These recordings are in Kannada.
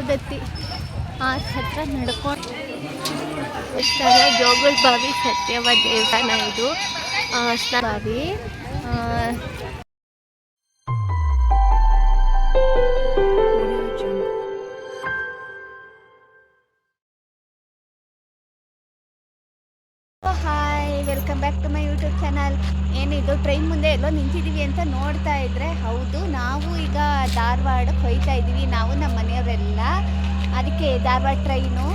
ಸೌದತ್ತಿ ಆ ಹತ್ರ ನಡ್ಕೊಂಡು ಜೋಗುಳ ಬಾವಿ ಸತ್ಯವ ದೇವಸ್ಥಾನ ಇದು. ಅಷ್ಟ ಬಾವಿ welcome back to my YouTube channel ಏನಿದು ಟ್ರೈನ್ ಮುಂದೆ ಎಲ್ಲೋ ನಿಂತಿದ್ದೀವಿ ಅಂತ ನೋಡ್ತಾ ಇದ್ರೆ ಹೌದು, ನಾವು ಈಗ ಧಾರವಾಡಕ್ಕೆ ಹೋಯ್ತಾ ಇದ್ದೀವಿ, ನಾವು ನಮ್ಮ ಮನೆಯವರೆಲ್ಲ. ಅದಕ್ಕೆ ಧಾರವಾಡ ಟ್ರೈನು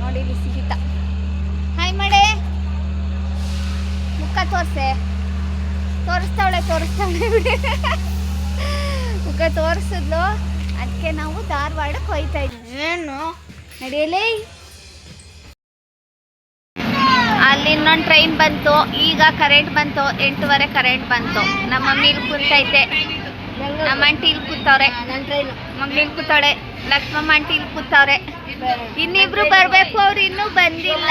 ನೋಡಿ ಸಿಹಿತ. ಹಾಯ್ ಮಾಡೆ ಮುಖ ತೋರಿಸೆ. ತೋರಿಸ್ತಾವಳೆ ತೋರಿಸ್ತಾವಳೆ. ಮುಖ ತೋರಿಸಿದ್ಲು. ಅದಕ್ಕೆ ನಾವು ಧಾರವಾಡಕ್ಕೆ ಹೋಯ್ತಾ ಇದ್ದೀವಿ ಏನು? ನಡೆಯಲೇ ಅಲ್ಲಿ ಇನ್ನೊಂದು ಟ್ರೈನ್ ಬಂತು. ಈಗ ಕರೆಂಟ್ ಬಂತು. ಎಂಟೂವರೆ ಕರೆಂಟ್ ಬಂತು. ನಮ್ಮ ಮಮ್ಮಿ ಇಲ್ಲಿ ಕೂತೈತೆ. ನಮ್ಮ ಆಂಟಿ ಇಲ್ಲಿ ಕೂತವ್ರೆ. ಇಲ್ಲಿ ಕೂತವಳೆ. ಲಕ್ಷ್ಮಮ್ಮ ಆಂಟಿ ಇಲ್ಲಿ ಕೂತವ್ರೆ. ಇನ್ನಿಬ್ರು ಬರಬೇಕು ಅವ್ರು ಇನ್ನೂ ಬಂದಿಲ್ಲ.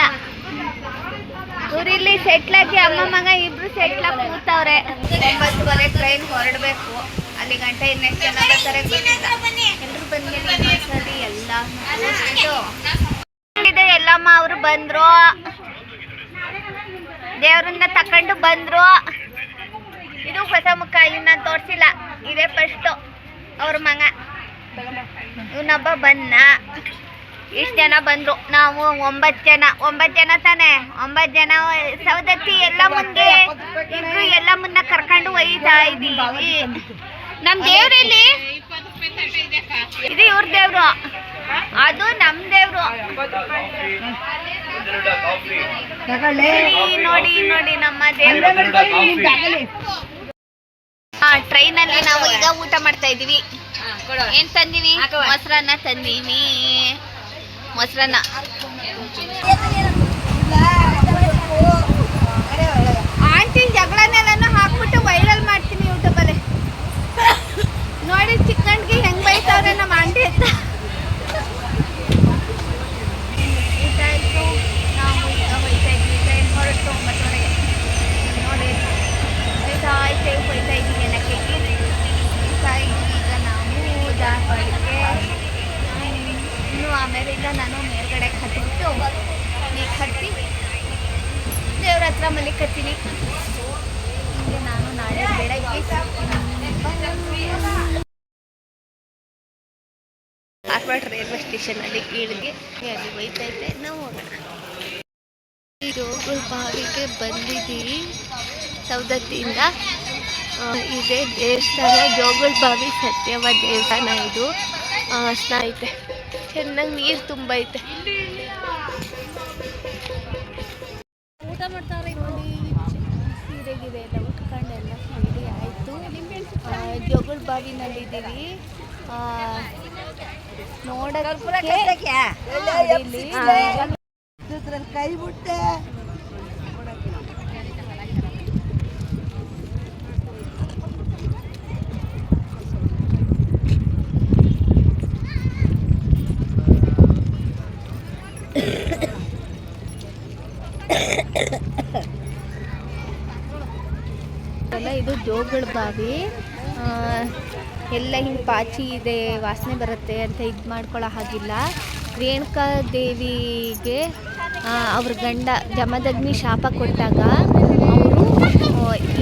ಊರಿಲ್ಲಿ ಸೆಟ್ಲಾಗಿ ಅಮ್ಮ ಮಗ ಇಬ್ರು ಸೆಟ್ಲಾಗಿ ಕೂತವ್ರೆ. ಒಂಬತ್ತುವರೆ ಟ್ರೈನ್ ಹೊರಡಬೇಕು. ಅಲ್ಲಿ ಗಂಟೆ ಇನ್ನೆಷ್ಟು ಜನ ಬರ್ತಾರೆ ಗೊತ್ತಿಲ್ಲ. ಎಲ್ರು ಬಂದಿಲ್ಲ ಎಲ್ಲ ಎಲ್ಲಮ್ಮ ಅವರು ಬಂದ್ರು. ದೇವ್ರನ್ನ ತಕೊಂಡು ಬಂದ್ರು. ಇದು ಹೊಸ ಮುಖ ಇನ್ನ ತೋರಿಸಿಲ್ಲ. ಇದೇ ಫಸ್ಟು ಅವ್ರ ಮಗ. ಇವನೊಬ್ಬ ಬಂದ. ಇಷ್ಟು ಜನ ಬಂದ್ರು. ನಾವು ಒಂಬತ್ತು ಜನ. ಒಂಬತ್ತು ಜನ ತಾನೆ? ಒಂಬತ್ತು ಜನ ಸೌದತ್ತಿ ಎಲ್ಲ ಮುಂದೆ ಇಬ್ರು ಎಲ್ಲ ಮುನ್ನ ಕರ್ಕೊಂಡು ಒಯ್ತಾ ಇದ್ದೀವಿ. ನಮ್ ದೇವ್ರಲ್ಲಿ ಇದು ಇವ್ರ ದೇವ್ರು. ಅದು ನಮ್ ದೇವ್ರು. ನೋಡಿ, ನೋಡಿ ನೋಡಿ ನಮ್ಮ ಟ್ರೈನ್ ಅಲ್ಲಿ ನಾವು ಈಗ ಊಟ ಮಾಡ್ತಾ ಇದೀವಿ ಏನ್ ತಂದಿವಿ? ಮೊಸರನ್ನ ತಂದೀನಿ ಮೊಸರನ್ನ. ಆಂಟಿ ಜಗಳನ್ನೆಲ್ಲ ಹಾಕ್ಬಿಟ್ಟು ವೈರಲ್ ಮಾಡ್ತೀನಿ ಯೂಟ್ಯೂಬಲ್ಲಿ ನೋಡಿ ಚಿಕ್ಕಣ್ಗೆ ಹೆಂಗ್ ಬೈತಾವ್ರೆ ನಮ್ಮ ಆಂಟಿ ಅಂತ ಊಟ ಆಯ್ತು ನಾವು ಈಗ ಹೋಯ್ತಾ ಇದ್ವಿ ಟ್ರೈನ್ ಹೊರಟು ಒಂಬತ್ತುವರೆಗೆ ನೋಡಿ ಹೋಯ್ತಾ ಆಯ್ತು ಹೋಯ್ತಾ ಇದ್ದೀವಿ ಏನಕ್ಕೆ ಹೋಯ್ತಾ ಇದ್ದೀವಿ ಈಗ ನಾವು ಧಾರವಾಡಕ್ಕೆ ಇನ್ನು ಆಮೇಲೆ ಈಗ ನಾನು ಮೇಲ್ಗಡೆ ಹತ್ತಿಬಿಟ್ಟು ಈಗ ಹತ್ತಿ ದೇವ್ರ ಹತ್ರ ಮಲಿಕತ್ತೀನಿ ಹೀಗೆ ನಾನು ನಾಳೆ ಬೆಳಗ್ಗೆ ಧಾರವಾಡ ರೈಲ್ವೆ ಸ್ಟೇಷನಲ್ಲಿ ಇಳಿದು ಅಲ್ಲಿ ಒಯ್ತೈತೆ ನಾವು ಹೋಗೋಣ. ಈ ರೋಗಲ್ ಬಾವಿಗೆ ಬಂದಿದ್ದೀವಿ. ಸೌದತ್ತಿಯಿಂದ ಇದೆ ದೇವಸ್ಥಾನ. ಜೋಗುಳ್ ಬಾವಿ ಸತ್ಯವ ದೇವಸ್ಥಾನ ಇದು. ಸ್ನ ಐತೆ. ಚೆನ್ನಾಗಿ ನೀರು ತುಂಬೈತೆ. ಊಟ ಮಾಡ್ತಾರೆ ನೋಡಿ. ಸೀರೆಗಿದೆ ಎಲ್ಲ ಉಟ್ಕೊಂಡು ಎಲ್ಲ ಸೀರೆ ಆಯಿತು. ಜೋಗುಳ್ ಬಾವಿನಲ್ಲಿದ್ದೀವಿ. ನೋಡೋಕ್ಕೆ ಕೈ ಬಿಟ್ಟೆ ಇದು ಜೋಗಳ ಬಾವಿ. ಆ, ಎಲ್ಲ ಹಿಂಗೆ ಪಾಚಿ ಇದೆ, ವಾಸನೆ ಬರುತ್ತೆ ಅಂತ ಇದು ಮಾಡ್ಕೊಳ್ಳೋ ಹಾಗಿಲ್ಲ. ರೇಣುಕಾ ದೇವಿಗೆ ಅವ್ರ ಗಂಡ ಜಮದಗ್ನಿ ಶಾಪ ಕೊಟ್ಟಾಗ ಅವರು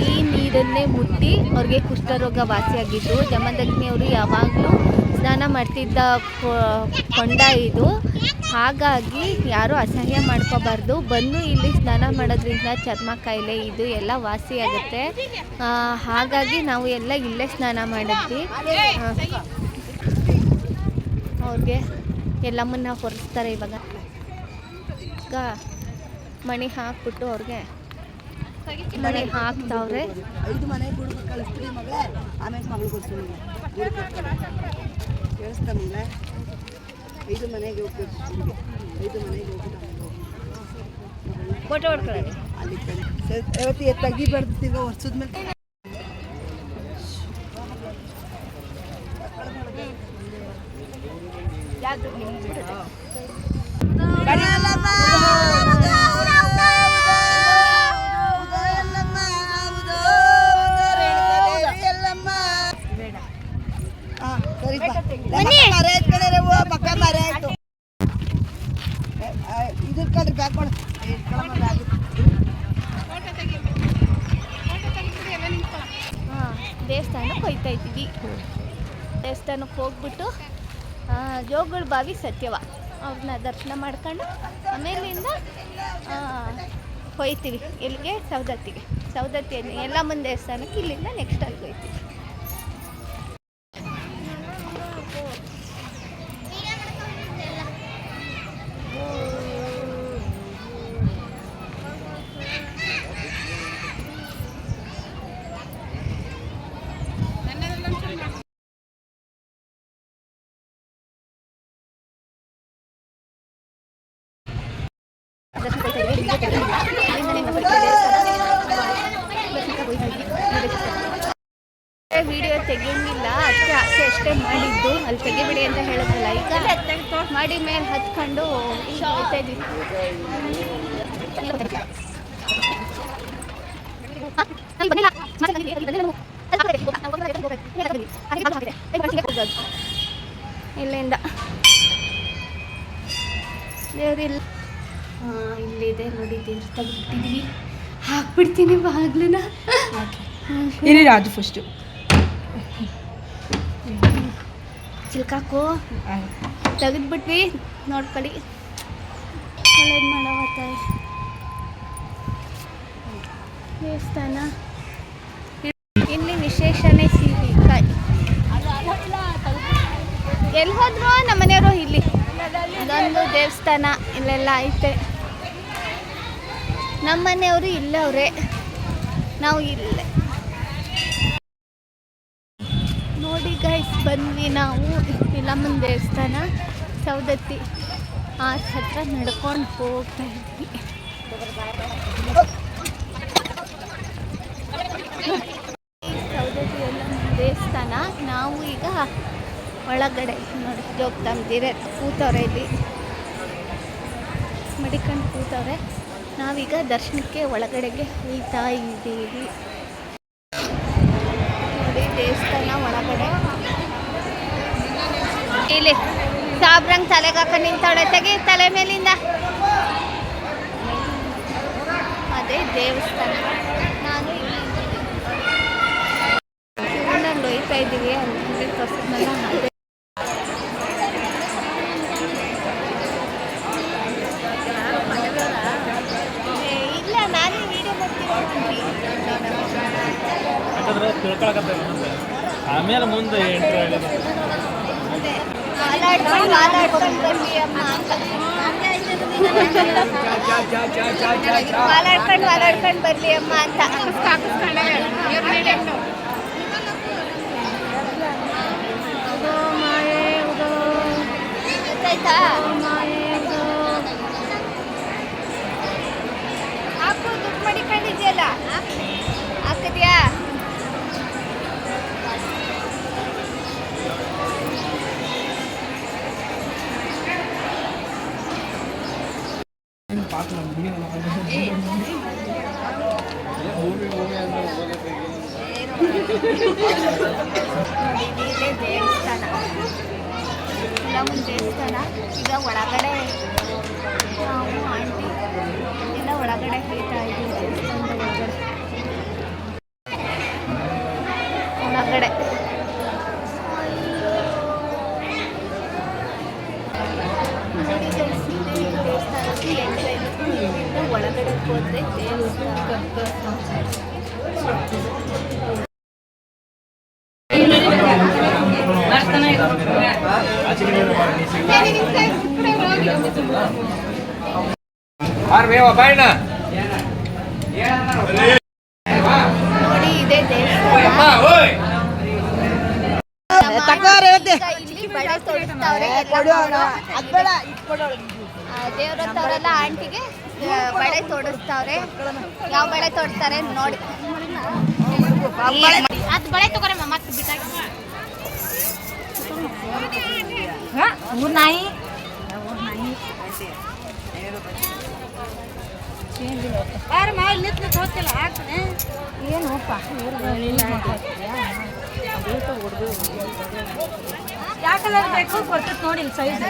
ಈ ನೀರನ್ನೇ ಮುಟ್ಟಿ ಅವ್ರಿಗೆ ಕುಷ್ಠರೋಗ ವಾಸಿಯಾಗಿದ್ದು ಜಮದಗ್ನಿ ಅವರು ಯಾವಾಗಲೂ ಸ್ನಾನ ಮಾಡ್ತಿದ್ದ ಕೊಂಡ ಇದು. ಹಾಗಾಗಿ ಯಾರು ಅಸಹ್ಯ ಮಾಡ್ಕೋಬಾರ್ದು. ಬಂದು ಇಲ್ಲಿ ಸ್ನಾನ ಮಾಡೋದ್ರಿಂದ ಚರ್ಮ ಕಾಯಿಲೆ ಇದು ಎಲ್ಲ ವಾಸಿಯಾಗುತ್ತೆ. ಹಾಗಾಗಿ ನಾವು ಎಲ್ಲ ಇಲ್ಲೇ ಸ್ನಾನ ಮಾಡಿದ್ವಿ. ಅವ್ರಿಗೆ ಎಲ್ಲಮ್ಮನ್ನ ಹೊರಿಸ್ತಾರೆ ಇವಾಗ. ಮಣಿ ಹಾಕ್ಬಿಟ್ಟು ಅವ್ರಿಗೆ ಮಣಿ ಹಾಕ್ತಾವ್ರೆ. ಐದು ಮನೆ ಗುಡುಗ ಕಳಿಸ್ತೀವಿ ಮಗಳೇ. ಆಮೇಲೆ ಮಗಳು ಕೊಡ್ತೀನಿ ಕೇಳಿಸ್ತಾ ಮಗಳೇ? ಐದು ಮನೆಗೆ ಹೋಗ್ಬೇಕು ಐದು ಮನೆಗೆ ಹೋಗ್ಬಿಟ್ಟು ಫೋಟೋ ಹೊಡ್ಕೊಳ್ಳಿ ಅಲ್ಲಿ ತೆಗಿಬಾರ್ದು ಈಗ ವರ್ಷದ ಮೇಲೆ ಹೋಗ್ಬಿಟ್ಟು ಜೋಗಳ ಬಾವಿ ಸತ್ಯವ. ಅವ್ರನ್ನ ದರ್ಶನ ಮಾಡ್ಕೊಂಡು ಆಮೇಲಿಂದ ಹೋಯ್ತೀವಿ ಎಲ್ಲಿಗೆ ಸೌದತ್ತಿಗೆ ಎಲ್ಲ ಮುಂದೆ ದೇವಸ್ಥಾನಕ್ಕೆ ಇಲ್ಲಿಂದ ನೆಕ್ಸ್ಟ್ ಅಲ್ಲಿ ಹೋಯ್ತೀವಿ. ಅಲ್ಲಿ ತೆಗಿಬಿಡಿ ಅಂತ ಹೇಳಿದ್ರಲ್ಲ ಈಗ. ಮಾಡಿ ಮೇಲೆ ಹತ್ಕೊಂಡು ಇಲ್ಲಿಂದ. ದೇವ್ರಿಲ್ಲ ಇಲ್ಲಿದೆ ನೋಡಿ ದೇವ್ರ ತೆಗೆದ್ಬಿಟ್ಟಿದ್ದೀವಿ ಹಾಕ್ಬಿಡ್ತೀನಿ ಬಾಗ್ಲನ್ನ. ಇರಿ ಅದು ಫಸ್ಟು ಚಿಲ್ಕಾಕು. ತೆಗೆದ್ಬಿಟ್ವಿ ನೋಡ್ಕೊಳ್ಳಿ. ಒಳ್ಳೇದು ಮಾಡವ ತಾಯಿ ದೇವಸ್ಥಾನ ಇಲ್ಲಿ ವಿಶೇಷನೇ ಕಾಯಿ ಎಲ್ಲಿ ಹೋದ್ರು ನಮ್ಮ ಮನೆಯವರು ಇಲ್ಲಿ. ಅದೊಂದು ದೇವಸ್ಥಾನ ಇಲ್ಲೆಲ್ಲ ಐತೆ. ನಮ್ಮ ಮನೆಯವರು ಇಲ್ಲವ್ರೆ. ನಾವು ಇಲ್ಲೇ. ನಾವು ಇಲ್ಲಮ್ಮನ ದೇವಸ್ಥಾನ ಸೌದತ್ತಿ ಆ ಹತ್ರ ನಡ್ಕೊಂಡು ಹೋಗ್ತಾ ಇದ್ವಿ. ಸೌದತ್ತಿ ಎಲ್ಲಮ್ಮನ ದೇವಸ್ಥಾನ, ನಾವು ಈಗ ಒಳಗಡೆ ನೋಡಿ ಹೋಗ್ತಾ ತಂದಿರೆ ಕೂತವ್ರೆ ಇಲ್ಲಿ. ಮಡಿಕೊಂಡು ಕೂತವ್ರೆ. ನಾವೀಗ ದರ್ಶನಕ್ಕೆ ಒಳಗಡೆಗೆ ಹೋಗ್ತಾ ಇದ್ದೀವಿ ನೋಡಿ ದೇವಸ್ಥಾನ ಒಳಗಡೆ ಇಲ್ಲಿ ಸಾಬ್ರಂಗ್ ತಲೆಗೆ ಹಾಕ ನಿಂತವಳೆ ತೆಗಿ, ತಲೆ ಮೇಲಿಂದ. ಅದೇ ದೇವಸ್ಥಾನ. ನಾನು ಒಯ್ತಾ ಇದ್ದೀವಿ. ಅಲ್ಲಿ ಇಲ್ಲ, ನಾನೇ ವಿಡಿಯೋ ಎಂಟ್ರಿ ಮುಂದೆ ಎಂಟ್ರಿ ಆಗೋದು ಹಾಲಾಡ್ಕೊಂಡು ಹಾಲಾಡ್ಕೊಂಡು ಬರ್ಲಿ ಅಮ್ಮ ಅಂತ ಹಾಲಾಡ್ಕೊಂಡು ಹಾಲಾಡ್ಕೊಂಡು ಬರ್ಲಿ ಅಮ್ಮ ಅಂತ ಉದೋ ಮಾಯೆ ಉದೋ ಗೊತ್ತಾಯ್ತಾ ಇಲ್ಲೊಂದು ದೇವಸ್ಥಾನ ಈಗ ಒಳಗಡೆ ನಾವು ಆಂಟಿ ಎಲ್ಲ ಒಳಗಡೆ ಹೋಗ್ತಾ ನೋಡಿ ಇದೇ. ಆ, ದೇವ್ರತ್ತವರೆಲ್ಲ ಆಂಟಿಗೆ ಬಳೆ ತೋಡಿಸ್ತಾವ್ರೆ ಯಾವ ಬಳೆ ತೊಡ್ತಾರೆ ನೋಡಿ ಅದು ಬಳೆ ತಗೋರಮ್ಮ ಮತ್ತೆ ಬಿಟ್ಟಾಗ ಊರ್ ಏನಪ್ಪ ಯಾಕಲ್ಲ ಬೇಕು ಕೊಡ್ತೈತೆ ನೋಡಿ ಸೈಜ್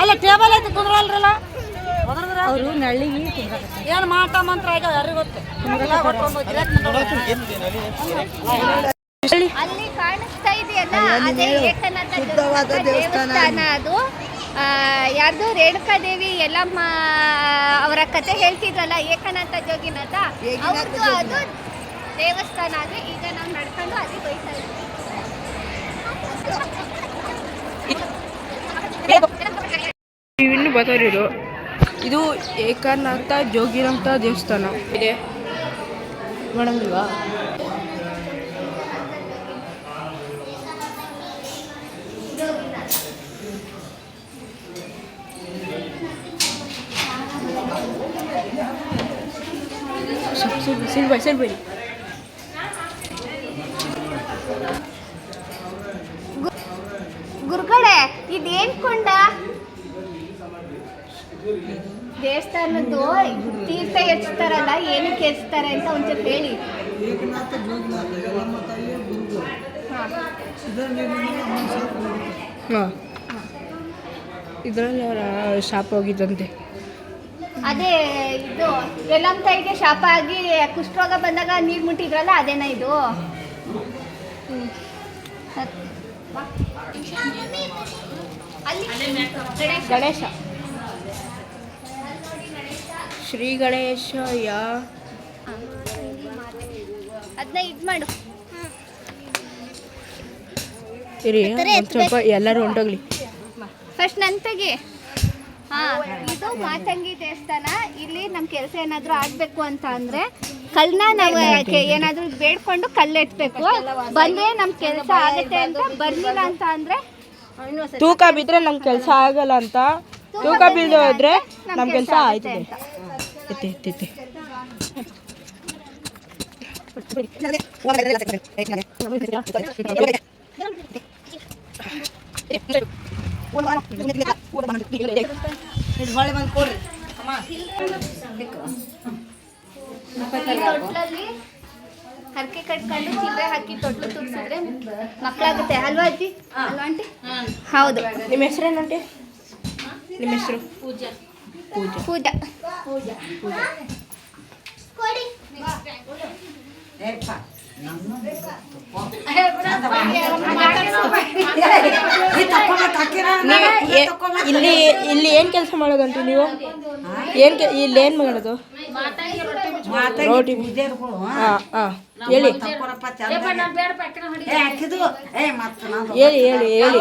ಅಲ್ಲ ಟೇಬಲ್ ಐತೆ ಕುಂದ್ರಲ್ರಲ್ಲ ಅವರು ನಳ್ಳಿಗೆ. ಏನು ಮಾಟ ಮಂತ್ರ ಆಗ್ಯಾವ ಯಾರಿಗೆ ಅಲ್ಲಿ ಕಾಣಿಸ್ತಾ ಇದೆಯಲ್ಲ ಅದೇ ಏಕನಾಥ ಶುದ್ಧವಾದ ದೇವಸ್ಥಾನ ಅದು. ಆ, ರೇಣುಕಾ ದೇವಿ ಎಲ್ಲಮ್ಮ ಅವರ ಕತೆ ಹೇಳ್ತಿದ್ರಲ್ಲ ಏಕನಾಥ ಜೋಗಿನಾಥ. ಏಕನಾಥ ಅದು ದೇವಸ್ಥಾನ ಆದ್ರೆ ಈಗ ನಾವು ನಡ್ಕೊಂಡು ಅಲ್ಲಿ ಹೋಯ್ತಾ ಇನ್ನು ಬರೋರಿರು ಇದು ಏಕನಾಥ ಜೋಗಿನಾಥ ದೇವಸ್ಥಾನ. ಇದೆ. ಮಾಡಂಗಿಲ್ವಾ ಸಿಲ್ಬೈ ಸಿಲ್ಬೈ ಗುರುಗಳೇ ಇದೇನ್ ಕೊಂಡ? ದೇವಸ್ಥಾನದ್ದು ತೀರ್ಥ ಹೆಚ್ಚುತ್ತಾರಲ್ಲ ಏನಕ್ಕೆ ಹೆಚ್ಚುತ್ತಾರೆ ಅಂತ ಒಂಚೂರು ಹೇಳಿ. ಹಾ. ಹಾಂ. ಇದರಲ್ಲಿ ಅವರ ಶಾಪ್ ಹೋಗಿದ್ದಂತೆ. ಅದೇ ಇದು ಎಲ್ಲಮ್ಮ ತಾಯಿಗೆ ಶಾಪ ಆಗಿ ಕುಷ್ಠರೋಗ ಬಂದಾಗ ನೀರು ಮುಟ್ಟಿದ್ರಲ್ಲ ಅದೇನ ಇದು? ಗಣೇಶ. ಶ್ರೀ ಗಣೇಶ ಯಾ? ಅದನ್ನ ಇದು ಮಾಡು. ಇರಿ ಸ್ವಲ್ಪ ಎಲ್ಲರೂ ಹೊಂಟೋಗ್ಲಿ. ಫಸ್ಟ್ ನನ್ ತೆಗಿ. ಇದು ಮಾತಂಗಿ ದೇವಸ್ಥಾನ. ಇಲ್ಲಿ ನಮ್ ಕೆಲಸ ಏನಾದ್ರು ಆಗ್ಬೇಕು ಅಂತ ಅಂದ್ರೆ ಕಲ್ನ ನಾವು ಏನಾದ್ರು ಏನಾದ್ರೂ ಬೇಡ್ಕೊಂಡು ಕಲ್ಲು ಎತ್ಬೇಕು ಬಂದ್ರೆ ನಮ್ ಕೆಲಸ ಆಗತ್ತೆ ಅಂತ ಬರ್ಲಿಲ್ಲ ಅಂತ ಅಂದ್ರೆ ತೂಕ ಬಿದ್ರೆ ನಮ್ ಕೆಲಸ ಆಗಲ್ಲ ಅಂತ. ತೂಕ ಬೀಳದೆ ನಮ್ ನಮ್ಮ ಕೆಲಸ ಒಂದು ಅಂತ. ಹೊಳೆ ಬಂದು ಕೊಡ್ರಿ. ಹರಕೆ ಕಟ್ಕೊಂಡು ಚಿಲ್ಲರೆ ಹಾಕಿ ತೊಟ್ಲು ತುಂಬಿಸಿದ್ರೆ ಮಕ್ಕಳಾಗುತ್ತೆ. ಅಲ್ವಾ ಅಜ್ಜಿ? ಅಲ್ವಾ ಆಂಟಿ? ಹೌದು. ನಿಮ್ಮ ಹೆಸರೇನಂಟಿ ನಿಮ್ಮ ಹೆಸರು? ಪೂಜಾ. ಪೂಜಾ. ಪೂಜಾ. ಪೂಜಾ. ಏ- ಇಲ್ಲಿ ಇಲ್ಲಿ ಏನು ಕೆಲಸ ಮಾಡೋದಂತ ನೀವು? ಏನು ಇಲ್ಲಿ ಏನು ಮಾಡೋದು? ರೋಟಿ ಹಾಂ ಹಾಂ. ಹೇಳಿ. ಹೇಳಿ ಹೇಳಿ ಹೇಳಿ.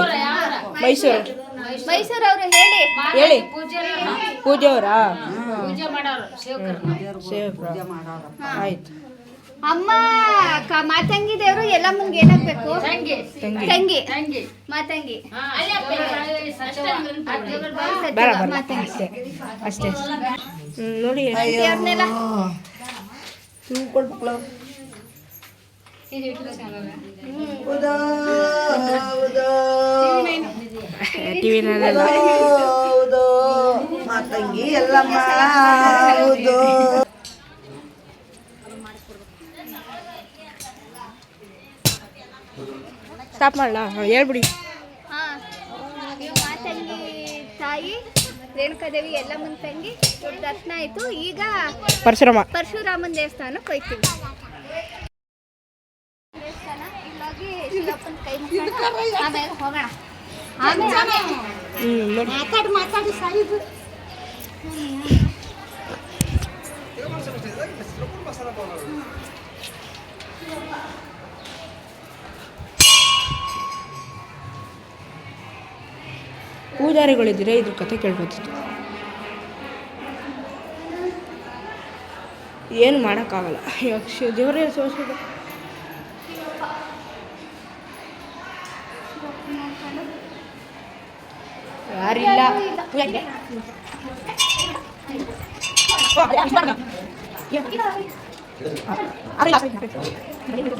ಮೈಸೂರು. ಮೈಸೂರವ್ರು ಹೇಳಿ ಹೇಳಿ ಪೂಜೆ ಅವರಾ ಸೇವಕರ ಆಯ್ತು. ಅಮ್ಮ ಕ- ಮಾತಂಗಿ ದೇವರು ಎಲ್ಲ ಮುಂದೆ ಏನಾಗ್ಬೇಕು? ತಂಗಿ. ತಂಗಿ. ಮಾತಂಗಿ. ಬೇಡ ಬೇಡ. ಅಷ್ಟೇ ಅಷ್ಟೇ. ಹ್ಮ್, ನೋಡಿ ದೇವ್ರನ್ನೆಲ್ಲ ಟಿ ಮಾತಂಗಿ ಎಲ್ಲಮ್ಮ ಹೌದು ಸ್ಟಾಪ್ ಮಾಡಲಾ? ಹೇಳ್ಬಿಡಿ. ಹಾ ನೀವು ಮಾತಂಗಿ ತಾಯಿ ರೇಣುಕಾದೇವಿ ಎಲ್ಲ ಮುಂದೆ ತಂಗಿ ದೊಡ್ಡ ದರ್ಶನ ಆಯ್ತು. ಈಗ ಪರಶುರಾಮ. ಪರಶುರಾಮನ ದೇವಸ್ಥಾನಕ್ಕೆ ಹೋಯ್ತೀವಿ. ದೇವಸ್ಥಾನ ಇಲ್ಲೋಗಿ ಶಿವಪ್ಪನ ಕೈ ಆಮೇಲೆ ಹೋಗೋಣ ಆಮೇಲೆ ಮಾತಾಡಿ ಮಾತಾಡಿ ಸಾಯಿದು ಪೂಜಾರಿಗಳಿದ್ದೀರಾ ಇದ್ರ ಕತೆ ಕೇಳ್ಬೋದಿತ್ತು ಏನು ಮಾಡೋಕ್ಕಾಗಲ್ಲ. ಯಕ್ಷ ದೇವರೇ ಸೋಸಿದ ಯಾರಿಲ್ಲ. ರೇಣುಕ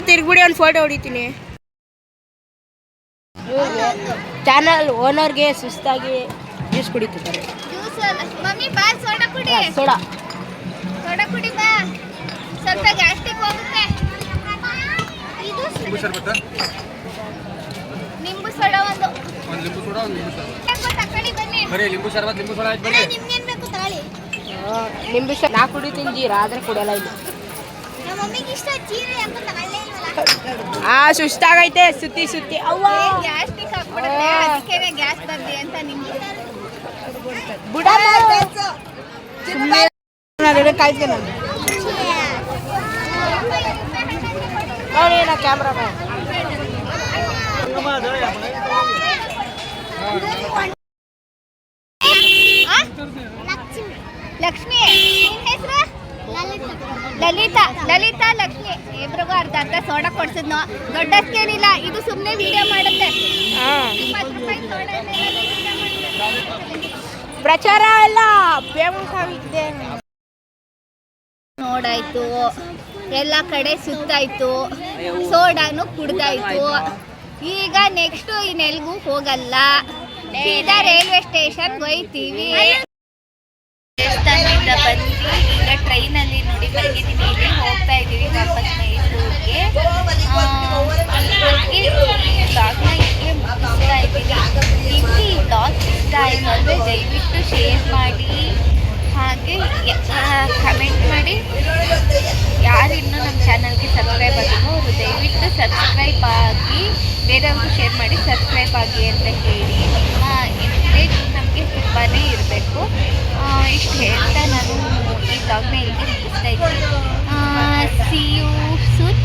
ಇಲ್ಲಿಂದ ತಿರುಗ್ಬಿಡಿ ಒಂದು ಫೋಟೋ ಹೊಡಿತೀನಿ. ಚಾನಲ್ ಓನರ್ಗೆ ಸುಸ್ತಾಗಿ ಜ್ಯೂಸ್ ಕುಡಿತಿದ್ದಾರೆ. ಸೋಡಾ ಕುಡಿ. ಸೋಡಾ ಸೋಡಾ ಕುಡಿ ಬಾ. ಸ್ವಲ್ಪ ಗ್ಯಾಸ್ಟಿಕ್ ಹೋಗುತ್ತೆ. ಇದು ನಿಂಬು ಸೋಡಾ ಒಂದು. ಒಂದು ಲಿಂಬು ಸೋಡಾ ಒಂದು ಲಿಂಬು ಸೋಡಾ ತಕೊಳ್ಳಿ ಬನ್ನಿ. ಬರೀ ಲಿಂಬು ಶರ್ಬತ್ ಲಿಂಬು ಸೋಡಾ ಆಯ್ತು ಬರೀ ನಿಮ್ಗೇನ್ ಬೇಕು ತಗೊಳ್ಳಿ. ನಿಂಬು ಶ ನಾ ಕುಡಿತೀನಿ ಜೀರಾ ಆದರೆ ಕುಡಿಯಲ್ಲ ಇಲ್ಲಿ. ಮಮ್ಮಿಗೆ ಇಷ್ಟ ಜೀರೆ ಯಾಕೋ ತಗೊಳ್ಳೇ ಇಲ್ವಲ್ಲ ಆ ಸುಸ್ತಾಗೈತೆ ಸುತ್ತಿ ಸುತ್ತಿ. ಅವ್ವ. ಗ್ಯಾಸ್ಟ್ರಿಕ್ ಹಾಕ್ಬಿಡುತ್ತೆ. ಅದಕ್ಕೇನೆ ಗ್ಯಾಸ್ ಬರ್ಲಿ ಅಂತ ನಿಮ್ಗೆ. ಸುಮ್ಮನೆ ಕಾಯ್ತೀನಿ ನಾನು. ನೋಡಿ ನಾ ಕ್ಯಾಮ್ರಾ ಆ? ಲಕ್ಷ್ಮಿ. ಹೆಸರು? ಲಲಿತಾ ಲಲಿತಾ ಲಕ್ಷ್ಮಿ. ಇಬ್ರಿಗೂ ಅರ್ಧ ಅರ್ಧ ಸೋಡಾ ಕೊಡ್ಸಿದ್ನು. ದೊಡ್ಡಕ್ಕೇನಿಲ್ಲ ಇದು ಸುಮ್ಮನೆ ವಿಡಿಯೋ ಮಾಡುತ್ತೆ. ಪ್ರಚಾರ ಎಲ್ಲ ನೋಡಾಯ್ತು. ಎಲ್ಲ ಕಡೆ ಸುತ್ತಾಯ್ತು. ಸೋಡಾನು ಕುಡ್ದಾಯ್ತು. ಈಗ ನೆಕ್ಸ್ಟ್ ಇನ್ನೆಲ್ಗೂ ಹೋಗಲ್ಲ. ಸೀದಾ ರೈಲ್ವೆ ಸ್ಟೇಷನ್ ಹೋಯ್ತೀವಿ. ದೇವಸ್ಥಾನದಿಂದ ಬಂದು ಈಗ ಟ್ರೈನಲ್ಲಿ ನೋಡಿ ಬಂದಿದ್ದೀನಿ ಇಲ್ಲಿ ಹೋಗ್ತಾ ಇದ್ದೀವಿ ವಾಪಸ್ ಮೈಸೂರಿಗೆ. ಅಂದರೆ ದಯವಿಟ್ಟು ಶೇರ್ ಮಾಡಿ. ಹಾಗೆ ಕಮೆಂಟ್ ಮಾಡಿ. ಯಾರು ಇನ್ನೂ ನಮ್ಮ ಚಾನಲ್ಗೆ ಸಬ್ಸ್ಕ್ರೈಬ್ ಆಗಿಲ್ಲ ಅವರು ದಯವಿಟ್ಟು ಸಬ್ಸ್ಕ್ರೈಬ್ ಆಗಿ, ಬೇರೆಯವ್ರಿಗೂ ಶೇರ್ ಮಾಡಿ ಸಬ್ಸ್ಕ್ರೈಬ್ ಆಗಿ ಅಂತ ಹೇಳಿ. ತುಂಬಾ ಇರಬೇಕು. ಇಷ್ಟು ಹೇಳ್ತಾ ನಾನು ಈ ಬ್ಲಾಗ್ನ ಇಲ್ಲಿಗೆ ಮುಗಿಸ್ತಾ ಇದ್ದೀನಿ. C you soon